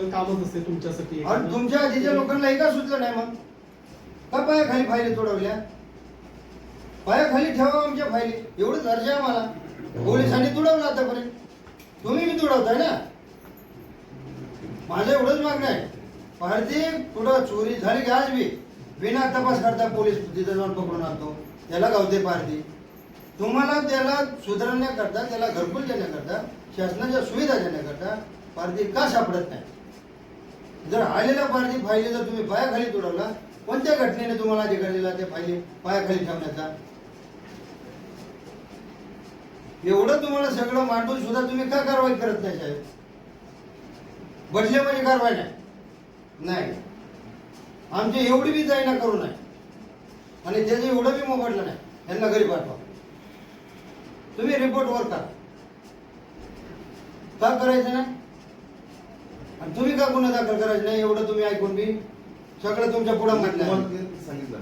कामच असते तुमच्यासाठी आणि तुमच्या आधीच्या लोकांना हे का सुचलं नाही मग? का पायाखाली फायली तोडवल्या पायाखाली ठेवा आमच्या फायली. एवढं दर्जा आहे मला पोलिसांनी तुडवलं आतापर्यंत. तुम्ही बी तुडवताय ना? माझं एवढंच मागणं आहे. पारती कुठं चोरी झाली की आज बी? बिना तपास करता पोलीस तिथं जाऊन पकडून आणतो. त्याला गावते पारती तुम्हाला त्याला सुधारण्याकरता त्याला घरकुल देण्याकरता शासनाच्या सुविधा देण्याकरता पारती का सापडत नाही? जर आलेल्या पार्टी फायली जर तुम्ही पायाखाली तुडवला कोणत्या घटनेने तुम्हाला अधिकार दिला त्या फायली पायाखाली ठेवण्याचा? एवढं तुम्हाला सगळं मांडून सुद्धा तुम्ही का कारवाई करत नाही साहेब? बदले म्हणजे कारवाई नाही. नाही. आमची एवढी बी जाईना करू नये. आणि त्याचं एवढं बी मोबडलं नाही. यांना घरी पाठवा. तुम्ही रिपोर्ट वर करा. का करायचं नाही? आणि तुम्ही का गुन्हा दाखल करायचं? नाही एवढं तुम्ही ऐकून बी सगळं तुमच्या पुढं म्हटलं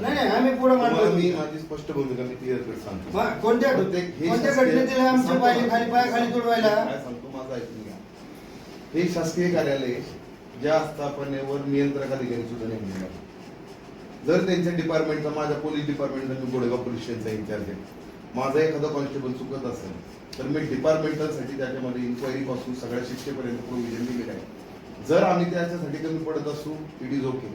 नाही नाही आम्ही पुढं मांडलं मी माझी स्पष्ट भूमिका मी क्लिअर कट सांगतो. कोणत्या कोणत्या घटनेतील आमच्या सांगतो पायरी ना. खाली तुडवायला? सांगतो माझं ऐकून घ्या. हे शासकीय कार्यालय ज्या आस्थापनेवर नियंत्रक अधिकारी सुद्धा आहेत. जर त्यांच्या डिपार्टमेंटचा माझ्या पोलीस डिपार्टमेंटचा मी Godegaon police station in charge आहे माझा एखादा कॉन्स्टेबल चुकत असेल तर मी डिपार्टमेंटलसाठी त्याच्यामध्ये इन्क्वायरी पासून सगळ्या शिक्षेपर्यंत प्रोव्हिजन दिलेलं आहे. जर आम्ही त्याच्यासाठी कमी पडत असू इट इज ओके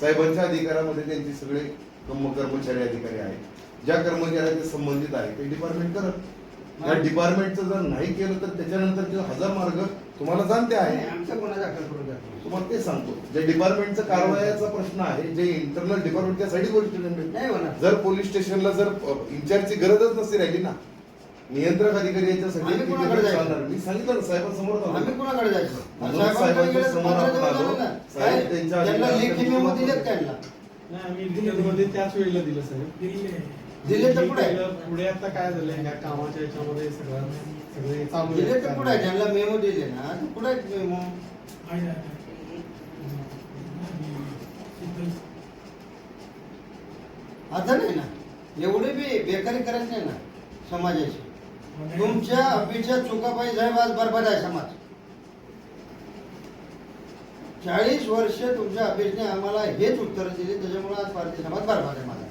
साहेबांच्या अधिकारामध्ये त्यांचे सगळे कर्मचारी अधिकारी आहेत. ज्या कर्मचाऱ्याचे संबंधित आहे ते डिपार्टमेंट करत. या डिपार्टमेंटचं जर नाही केलं तर त्याच्यानंतर जे हजार मार्ग तुम्हाला जाणते आहे. तुम्हाला ते सांगतो. जे डिपार्टमेंटचं कारवायाचा प्रश्न आहे जे इंटरनल डिपार्टमेंट त्यासाठी गोष्ट जर पोलीस स्टेशनला जर इन्चार्जची गरजच नसती राहिली ना नियंत्रक अधिकारी याच्यासाठी आम्ही किती कोणाकडे जायचं? चालणार? मी सांगितलं ना साहेबांसमोर होतो. आम्ही कुणाकडे जायचं म्हणून साहेबांकडे साहेबांच्या गेलं समोर आपण आलो. साहेब? त्यांच्या त्यांना अधिकारात लेखी त्यांची मेमो दिलेत त्यांना नाही आम्ही डिटेलमध्ये त्याच वेळेला दिलं सर दिले तर पुढे पुढे आता काय झालंय ह्या कामाच्या याच्यामध्ये सगळं सगळे चालू दिले. तर पुढे ज्यांना मेमो दिले ना तर पुढे मेमो आता नाही ना एवढे बी बेकारी करायची नाही ना समाजाची तुमच्या अपेक्षा चुकापाई साहेब आज बरबाद आहे समाज. चाळीस वर्ष तुमच्या अपेक्षेने आम्हाला हेच उत्तर दिले त्याच्यामुळे आज भारतीय समाज बरबाद आहे माझा.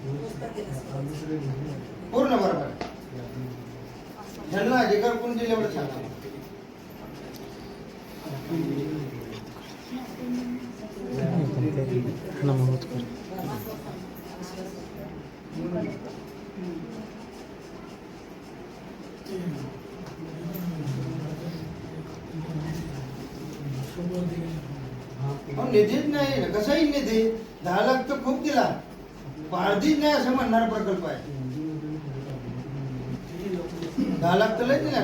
पूर्ण बरबाद आहे. ह्यांना अधिकार कोण दिले एवढं सांगा मला. अहो, निधीच नाही ना कसाही निधी दहा लाख तर खूप दिला. पाळधी नाही असं म्हणणारा प्रकल्प आहे. दहा लाख तर लय दिला.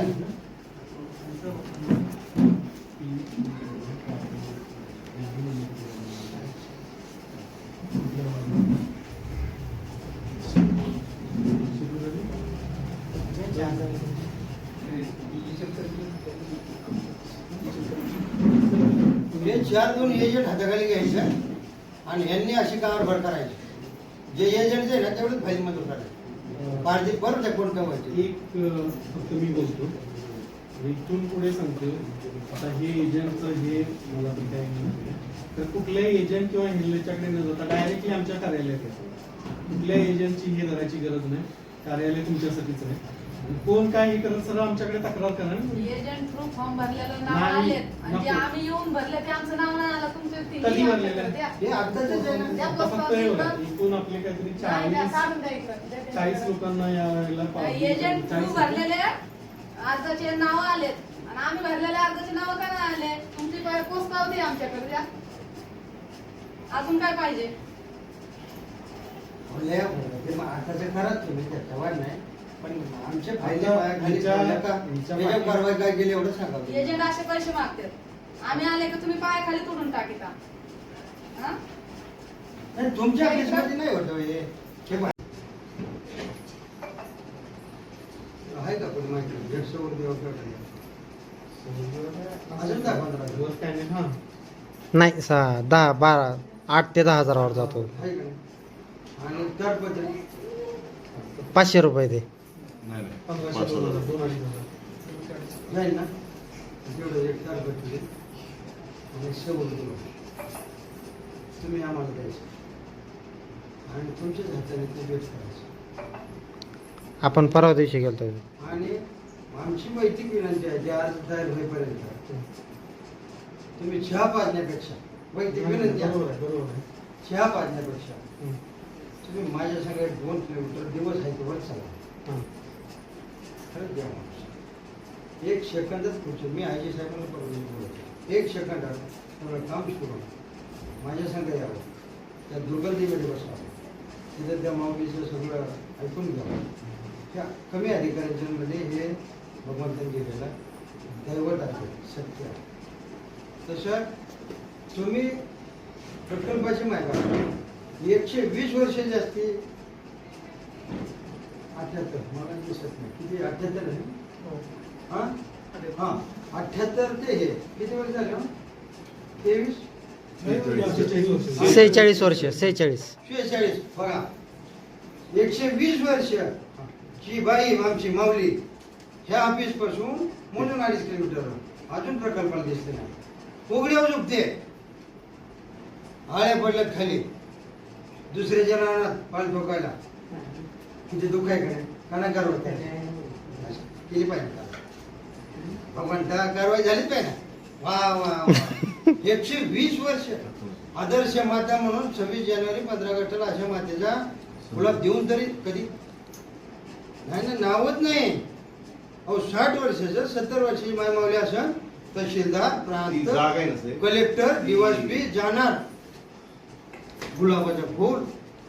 हे चार दोन एजंट हाताखाली घ्यायचं आणि यांनी अशी कामावर भर करायची. जे एजंट आहे ना तेवढंच फाईल मध्ये काढायचं. पारधी परत आहे कोण कमवायचे? एक अं, फक्त मी बोलतो. इथून पुढे सांगतो आता हे एजंटचं हे मला पण काय नाही. तर कुठल्याही एजंट किंवा हिल्लेच्याकडे न जाता डायरेक्टली आमच्या कार्यालयात येतो. कुठल्याही एजंटची हे करायची गरज नाही. कार्यालय तुमच्यासाठीच आहे. कोण काय हे करत सरळ आमच्याकडे तक्रार करा एजंट थ्रू फॉर्म भरलेलं नाव नाही, आलेत आणि जे नको. आम्ही येऊन भरले ते आमचं नाव नाही आलं तुमचे ते कधी भरलेलं? आमच्याकडे द्या. हे आत्ताच आहे ना त्या आता फक्त पोस्टावर एवढं सुद्धा- एकूण आपले काहीतरी नाही, द्या, चाळीस काढून द्या इकडं. द्या चाळीस त्यांच्याकडे. लोकांना या वेळेला पावती- एजंट थ्रू 40 भरलेले अर्जाचे नाव आलेत आणि आम्ही भरलेल्या अर्जाचे नाव काय नाही आले तुमची काय पोस्ट होती आमच्याकडे द्या अजून काय पाहिजे लय मोठं. ते मग आताचं खरंच तुम्ही त्याच्या वाद नाही पण आमचे फायदे पायाखाली ठेवल्या का? कारवाई काय केली एवढं सांगा तुम्ही. एजंट असे पैसे मागतात आम्ही आले की तुम्ही पायाखाली तोडून टाकीता हा? नाही तुमच्या नाही होत हो. हे हे पहा. आहे का कोणी माहिती? दीडशे वर दिवस अजून दहा पंधरा दिवस. दिवस काय नाही सहा दहा बारा आठ ते दहा हजारावर जातो. आहे का नाही? आणि ताडपत्री पाचशे रुपये ते नाही, नाही. पंधराशे पाच दोन हजार. हजार दोन अडीच हजार जाईल ना तेवढं आणि करू तुम्ही आम्हाला द्यायचं आणि तुमच्याच हाताने ते भेट करायचं आपण परवा दिवशी गेलतो आणि आमची वैयक्तिक विनंती आहे जे आज तयार होईपर्यंत तुम्ही चहा पाजण्यापेक्षा वैयक्तिक विनंती आहे. बरोबर आहे बरोबर आहे चहा पाजण्यापेक्षा हं. तुम्ही माझ्या सगळे दोन किलोमीटर दिवस आहे तेव्हा चला. खरंच द्या माणूस. एक सेकंदच पुढचं. मी आयजी साहेबांना प्रॉब्लेम बोलतो एक सेकंदात सगळं काम करून माझ्या संघ यावं त्या दुर्गंधीमध्ये बसावं तिथं त्या माऊलीचं सगळं ऐकून घ्यावं त्या कमी अधिकाऱ्यांच्यामध्ये हे भगवंतांनी दिलेलं दैवत आहे. सत्य आहे. तसं तुम्ही प्रकल्पाची माहिती एकशे वीस वर्ष जास्ती अठ्याहत्तर. मला दिसत नाही. किती? अठ्याहत्तर आहे हा. हा? अठ्याहत्तर ते हे. किती वर्ष झाले हो? तेवीस. सेहेचाळीस. वर्ष. सेहेचाळीस शेहेचाळीस बघा. एकशे वीस वर्ष. जी बाई आमची माऊली ह्या ऑफिसपासून म्हणून अडीच किलोमीटर. अजून प्रकल्पाला दिसते नाही. उघड्यावर झुकते आळ्या पडल्यात खाली. दुसऱ्याच्या रानात पाल ठोकायला. किती दुःख आहे का? काना कारवाई केली पाहिजे त्या कारवाई झालीच पाहिजे. वा वा एकशे वीस वर्ष. आदर्श माता म्हणून सव्वीस जानेवारी पंधरा ऑगस्टला अशा मातेचा गुलाब देऊन तरी कधी? नाही ना नावच नाही. अहो साठ वर्षाचं सत्तर वर्षाची माय मावली असं तहसीलदार प्रांत कलेक्टर डीवायसपी जाणार. गुलाबाचं फूल.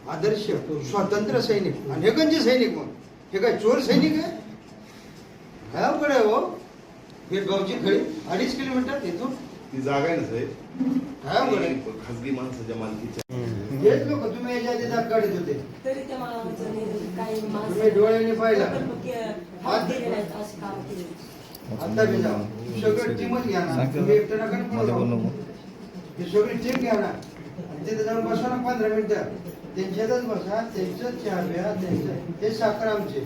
आदर्श स्वतंत्र सैनिक आणि हे कोणचे सैनिक मग हे काय चोर सैनिक आहे? काय अवघड आहे हो? हे गावची खळी अडीच किलोमीटर तिथून. ती जागा आहे ना साहेब? काय अवघड आहे? खासगी माणसाच्या मालकीच्या. हेच लोक तुम्ही याच्या आधी दात काढत होते. तरी त्या माणसाने काही माणसं- तुम्ही डोळ्यांनी पाहिलं. हात कामं केली. आता बी जा सगळं टीमच घ्या ना तुम्ही एकटं नका ना पळू. ही सगळी टीम घ्या ना आणि तिथे जाऊन बसा ना पंधरा मिनिटं. त्यांच्यातच बसा त्यांचंच चहा प्या त्यांचं ते साखर आमचे.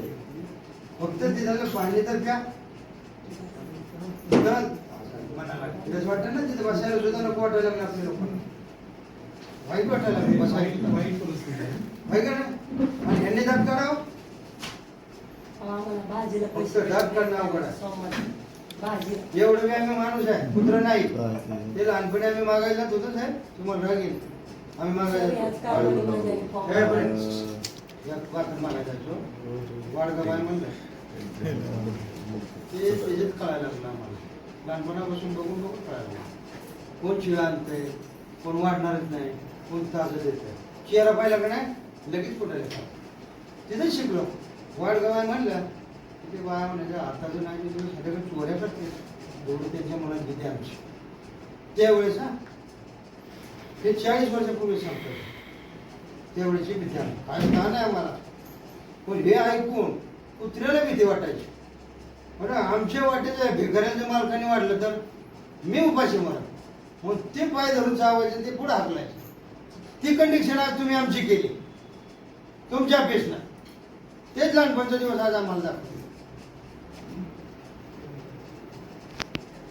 फक्त तिथं पाणी तर प्या. तिथंच वाटतं ना तिथे बसायला सुद्धा नको वाटायला लागलं आपल्या लोकांना वाईट वाटायला लागलं बसायला वाईट. परिस्थिती आहे आहे का नाही? आणि ह्यांनी काढावं? भाजीला फक्त पैसे डाग काढणं अवघड आहे. एवढं आम्ही माणूस आहे कुत्र नाही. ते लहानपणी आम्ही मागायला होतो साहेब तुम्हाला राग येईल. आम्ही जायचो. वाडगा बाय म्हणलं ते त्याच्यात कळायला लागलं आम्हाला. लहानपणापासून बघून बघून कळायला कोण शिळा आणतंय कोण वाढणारच नाही कोण ताजं देत चेहरा पाहिला का नाही लगेच कुठे तिथेच शिकलो. वाडगाव आहे म्हणलं ते बाया म्हणायचं आताचं नाही सगळ्याकडे चोऱ्या करते एवढी त्यांच्या मनात भीती आमची. त्यावेळेस हा हे चाळीस वर्षापूर्वी सांगतो त्यावेळेची भीती आम्ही काय स्थान आहे आम्हाला? पण हे ऐकून कुत्र्याला भीती वाटायची. बरं आमच्या वाटेचं भिकाऱ्यांच्या मालकाने वाढलं तर मी उपाशी मला मग ते पाय धरून चावायचे ते पुढे हाकलायचे ती कंडिशन आज तुम्ही आमची केली. तुमच्या पेशनं तेच लहानपणचा दिवस आज आम्हाला दाखवले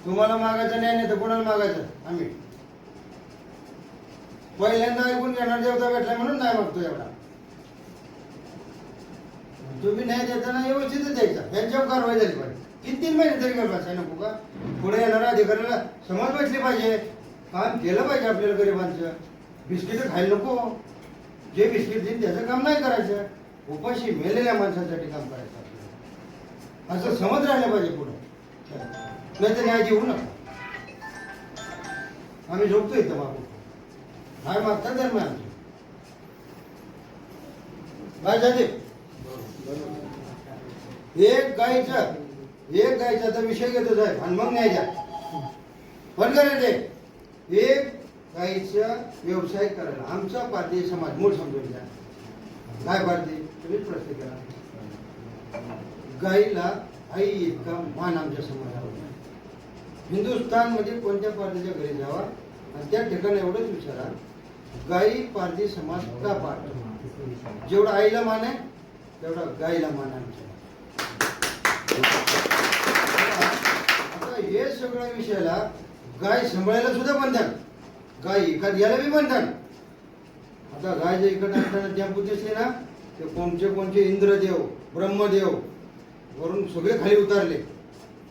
तुम्हाला मागायचं नाही नाही तर कोणाला मागायचं? आम्ही. पहिल्यांदा ऐकून घेणार देवता भेटला म्हणून नाही बघतो एवढा. तुम्ही नाही देताना व्यवस्थितच द्यायचा. त्यांच्यावर कारवाई झाली पाहिजे. तीन तीन महिने तरी करत आहे नको का? पुढे येणाऱ्या अधिकाऱ्याला समज भेटली पाहिजे. काम केलं पाहिजे आपल्याला गरिबांचं. बिस्किट खायला नको. जे बिस्किट देईन त्याचं काम नाही करायचं. उपाशी मेलेल्या माणसासाठी काम करायचं आपल्याला. असं समज राहिलं पाहिजे पुढं. नाही तर न्याय देऊ नका. आम्ही झोपतो इथं बापू काय मागता धर्म? एक गायचा एक गायचा तर विषय घेतो साहेब आणि मग न्यायचा. पण करायचे एक गायीचा व्यवसाय करायला आमचा भारतीय समाज मूळ समजून घ्या. काय भारतीय तुम्हीच प्रश्न करा. गाईला आई इतका मान आमच्या समाजावर हिंदुस्थानमध्ये कोणत्या पार्टीच्या घरी जावा? आणि त्या ठिकाणी एवढंच विचारा. गाई पारधी समाज का पाठ? जेवढा आईला मान आहे तेवढा गाईला मान आमच्या. आता हे सगळ्या विषयाला गाय सांभाळायला सुद्धा बंधन गाय एखाद याला बी बंधन आता गाय जे इकडे असताना ज्या दिसले ना ते कोणचे कोणचे इंद्रदेव ब्रह्मदेव वरून सगळे खाली उतारले.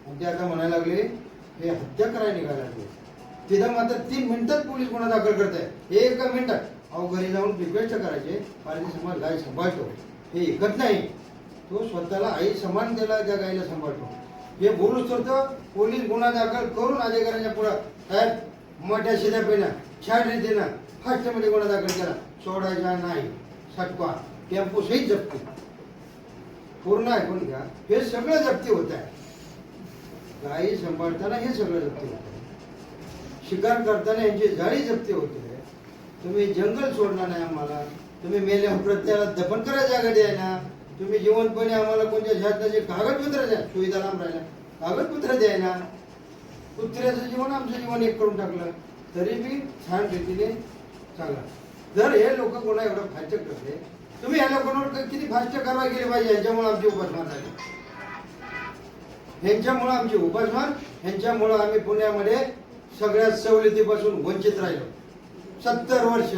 आणि ते आता म्हणायला लागले हे हत्या करायला निघायला लागले. तिथं मात्र तीन मिनिटात पोलीस गुन्हा दाखल करत आहे एका मिनिटात. अहो घरी जाऊन रिक्वेस्ट करायचे. पारधी समाज गाय सांभाळतो. हे ऐकत नाही. तो स्वतःला आई समान त्याला त्या गायला सांभाळतो. हे बोलूच तर पोलीस गुन्हा दाखल करून अधिकाऱ्यांच्या पुढं. साहेब मोठ्या शिद्यापैना छान रीतीनं फास्टमध्ये गुन्हा दाखल केला. सोडायचा नाही. सटवा टेम्पू सहित जप्ती. पूर्ण ऐकून घ्या. हे सगळं जप्ती होत आहे. गायी सांभाळताना हे सगळं जप्ती होत आहे. शिकार करताना यांची जाळी जप्ती होते. तुम्ही जंगल सोडणार नाही आम्हाला. तुम्ही मेल्या प्रत्येकाला दफन करायच्या आघाडी द्याय ना. तुम्ही जीवनपणे आम्हाला कोणत्या शासनाचे कागदपत्र द्या. सुविधा लांब राहिल्या कागदपत्र द्याय ना. कुत्र्याचं जीवन आमचं जीवन एक करून टाकलं. तरी मी छान रीतीने सांगा जर हे लोक कोणा एवढं फास्ट करते तुम्ही ह्या लोकांवर किती फास्ट कारवाई केली पाहिजे? यांच्यामुळे आमची उपासमार झाली. ह्यांच्यामुळं आमची उपासमार ह्यांच्यामुळं आम्ही पुण्यामध्ये सगळ्या सवलतीपासून वंचित राहिलो. सत्तर वर्ष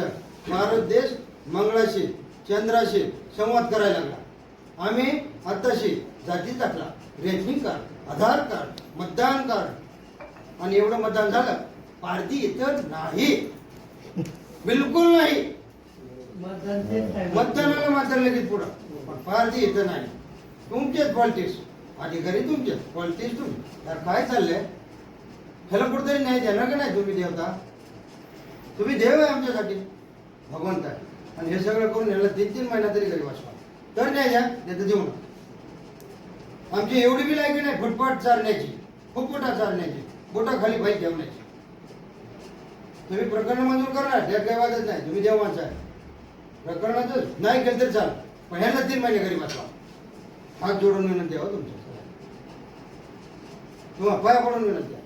भारत देश मंगळाशी चंद्राशी संवाद करायला लागला. आम्ही आताशी जाती टाकला रेशनिंग कार्ड आधार कार्ड मतदान कार्ड. आणि एवढं मतदान झालं पारधी इथं नाही. बिलकुल नाही. मतदानाला मात्र लगेच पुढं. पण पारधी इथं नाही. तुमचेच पॉलिटिक्स अधिकारी तुमचेच पॉलिटिक्स तुम्ही. तर काय चाललंय? ह्याला कुठेतरी नाही देणार का नाही तुम्ही देवता? तुम्ही देव आहे आमच्यासाठी भगवंत आहे. आणि हे सगळं करून ह्याला तीन तीन महिना तरी घरी वाचवा तर नाही द्या नाही तर देऊ नका. आमची एवढी बी लायकी नाही फुटपाट चालण्याची फुटफुटा चालण्याची बोटा खाली बाईक ठेवण्याची. तुम्ही प्रकरण मंजूर करणार त्यात काही वादच नाही तुम्ही देव माणसं आहे. प्रकरणाचं नाही केलं तरी चाल पण ह्याला तीन महिने घरी वाचवा हात जोडून विनंती आहे हो तुमच्या किंवा पाया पडून विनंती आहे.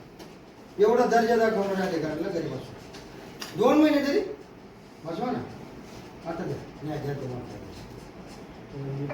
एवढा दर्जा दाखवणाऱ्या अधिकाऱ्याला घरी बसवा दोन महिने तरी? बसवा ना. आता द्या. न्याय द्या तुम्हाला.